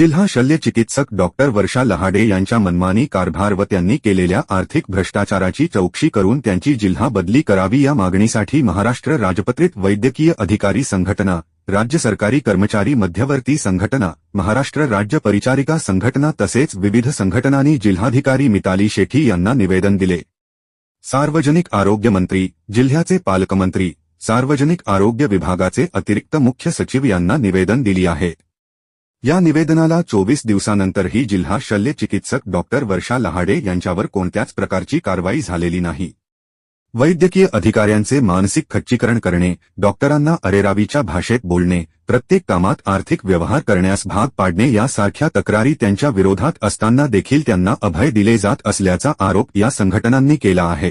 जिल्हा शल्य चिकित्सक डॉक्टर वर्षा लहाडे यांच्या मनमानी कारभार व त्यांनी केलेल्या आर्थिक भ्रष्टाचाराची चौकशी करून त्यांची जिल्हा बदली करावी या मागणीसाठी महाराष्ट्र राजपत्रित वैद्यकीय अधिकारी संघटना राज्य सरकारी कर्मचारी मध्यवर्ती संघटना महाराष्ट्र राज्य परिचारिका संघटना तसेच विविध संघटनांनी जिल्हाधिकारी मिताली शेठी यांना निवेदन दिले. सार्वजनिक आरोग्य मंत्री जिल्ह्याचे पालकमंत्री सार्वजनिक आरोग्य विभागाचे अतिरिक्त मुख्य सचिव यांना निवेदन दिली आहे. या निवेदनाला चोवीस दिवसानंतरही जिल्हा शल्य चिकित्सक डॉक्टर वर्षा लहाडे यांच्यावर कोणत्याच प्रकारची कारवाई झालेली नाही. वैद्यकीय अधिकाऱ्यांचे मानसिक खच्चीकरण करणे डॉक्टरांना अरेरावीच्या भाषेत बोलणे प्रत्येक कामात आर्थिक व्यवहार करण्यास भाग पाडणे यासारख्या तक्रारी त्यांच्या विरोधात असताना देखील त्यांना अभय दिले जात असल्याचा आरोप या संघटनांनी केला आहे.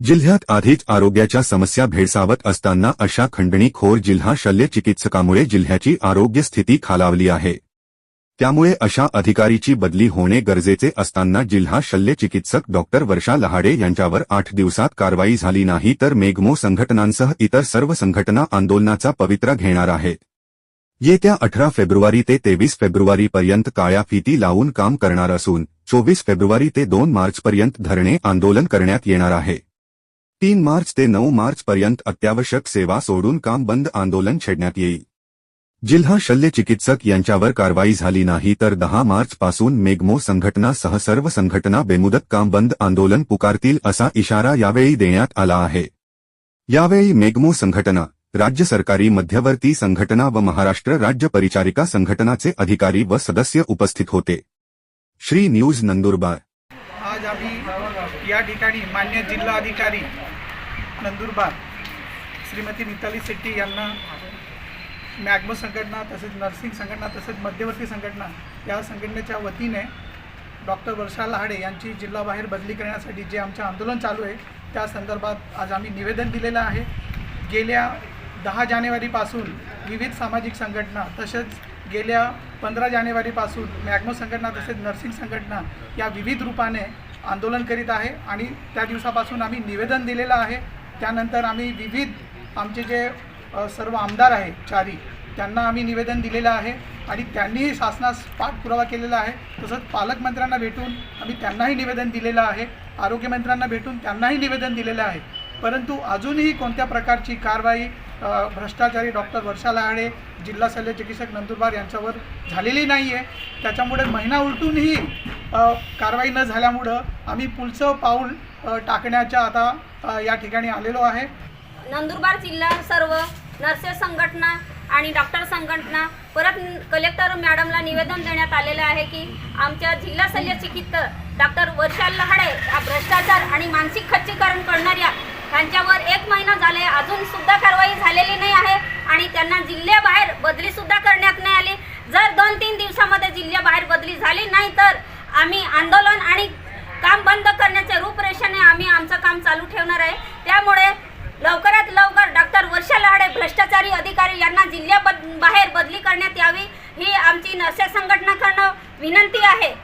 जिल्ह्यात आधीच आरोग्याच्या समस्या भेडसावत असताना अशा खंडणीखोर जिल्हा शल्य चिकित्सकामुळे जिल्ह्याची आरोग्य स्थिती खालावली आहे. त्यामुळे अशा अधिकारीची बदली होणे गरजेचे असताना जिल्हा शल्य चिकित्सक डॉक्टर वर्षा लहाडे यांच्यावर आठ दिवसात कारवाई झाली नाही तर मेगमो संघटनांसह इतर सर्व संघटना आंदोलनाचा पवित्रा घेणार आहेत. येत्या अठरा फेब्रुवारी ते तेवीस फेब्रुवारीपर्यंत काळ्या फिती लावून काम करणार असून चोवीस फेब्रुवारी ते दोन मार्चपर्यंत धरणे आंदोलन करण्यात येणार आहे. तीन मार्च ते नऊ मार्चपर्यंत अत्यावश्यक सेवा सोडून काम बंद आंदोलन छेडण्यात येईल. जिल्हा शल्य चिकित्सक यांच्यावर कारवाई झाली नाही तर दहा मार्च पासून संघटना संघटनासह सर्व संघटना बेमुदत काम बंद आंदोलन पुकारतील असा इशारा यावेळी देण्यात आला आहे. यावेळी मेगमो संघटना राज्य सरकारी मध्यवर्ती संघटना व महाराष्ट्र राज्य परिचारिका संघटनाचे अधिकारी व सदस्य उपस्थित होते. श्री न्यूज नंदुरबार या ठिकाणी मान्य जिल्हाधिकारी नंदुरबार श्रीमती मिताली शेट्टी यांना मॅग्मो संघटना तसेच नर्सिंग संघटना तसेच मध्यवर्ती संघटना या संघटनेच्या वतीने डॉक्टर वर्षा लहाडे यांची जिल्हाबाहेर बदली करण्यासाठी जे आमचे आंदोलन चालू आहे त्या संदर्भात आज आम्ही निवेदन दिलेलं आहे. गेल्या दहा जानेवारीपासून विविध सामाजिक संघटना तसेच गेल्या पंधरा जानेवारीपासून मॅग्मो संघटना तसेच नर्सिंग संघटना या विविध रूपाने आंदोलन करीत आहे आणि त्या दिवसापासून आम्ही निवेदन दिलेलं आहे. त्यानंतर आम्ही विविध आमचे जे सर्व आमदार आहे चारी त्यांना आम्ही निवेदन दिलेलं आहे आणि त्यांनीही शासनास पाठपुरावा केलेला आहे. तसंच पालकमंत्र्यांना भेटून आम्ही त्यांनाही निवेदन दिलेलं आहे. आरोग्यमंत्र्यांना भेटून त्यांनाही निवेदन दिलेलं आहे. परंतु अजूनही कोणत्या प्रकारची कारवाई भ्रष्टाचारी डॉक्टर वर्षा लहाडे जिल्हा शल्य चिकित्सक नंदुरबार यांच्यावर झालेली नाही आहे त्याच्यामुळे महिना उलटूनही कारवाई न झाल्यामुळं आम्ही पुढचं पाऊल टाकण्याच्या आता या ठिकाणी आलेलो आहे. नंदुरबार जिल्हा सर्व नर्सेस संघटना आणि डॉक्टर संघटना परत कलेक्टर मॅडमला निवेदन देण्यात आलेलं आहे की आमच्या जिल्हा शल्य चिकित्सक डॉक्टर वर्षा लहाडे या भ्रष्टाचार आणि मानसिक खच्चीकरण करणाऱ्या त्यांच्यावर एक महिना झाले अजून सुद्धा कारवाई झालेली नाही आहे आणि त्यांना जिल्ह्याबाहेर बदली सुद्धा करण्यात नाही आली. जर दोन तीन दिवसामध्ये जिल्ह्याबाहेर बदली झाली नाही तर आम्ही आंदोलन आणि काम बंद करण्याच्या रूपरेषेने आम्ही आमचं काम चालू ठेवणार आहे. त्यामुळे लवकरात लवकर डॉक्टर वर्षा लहाडे भ्रष्टाचारी अधिकारी यांना जिल्ह्या बद- बाहेर बदली करण्यात यावी ही आमची नर्शा संघटना करणं विनंती आहे.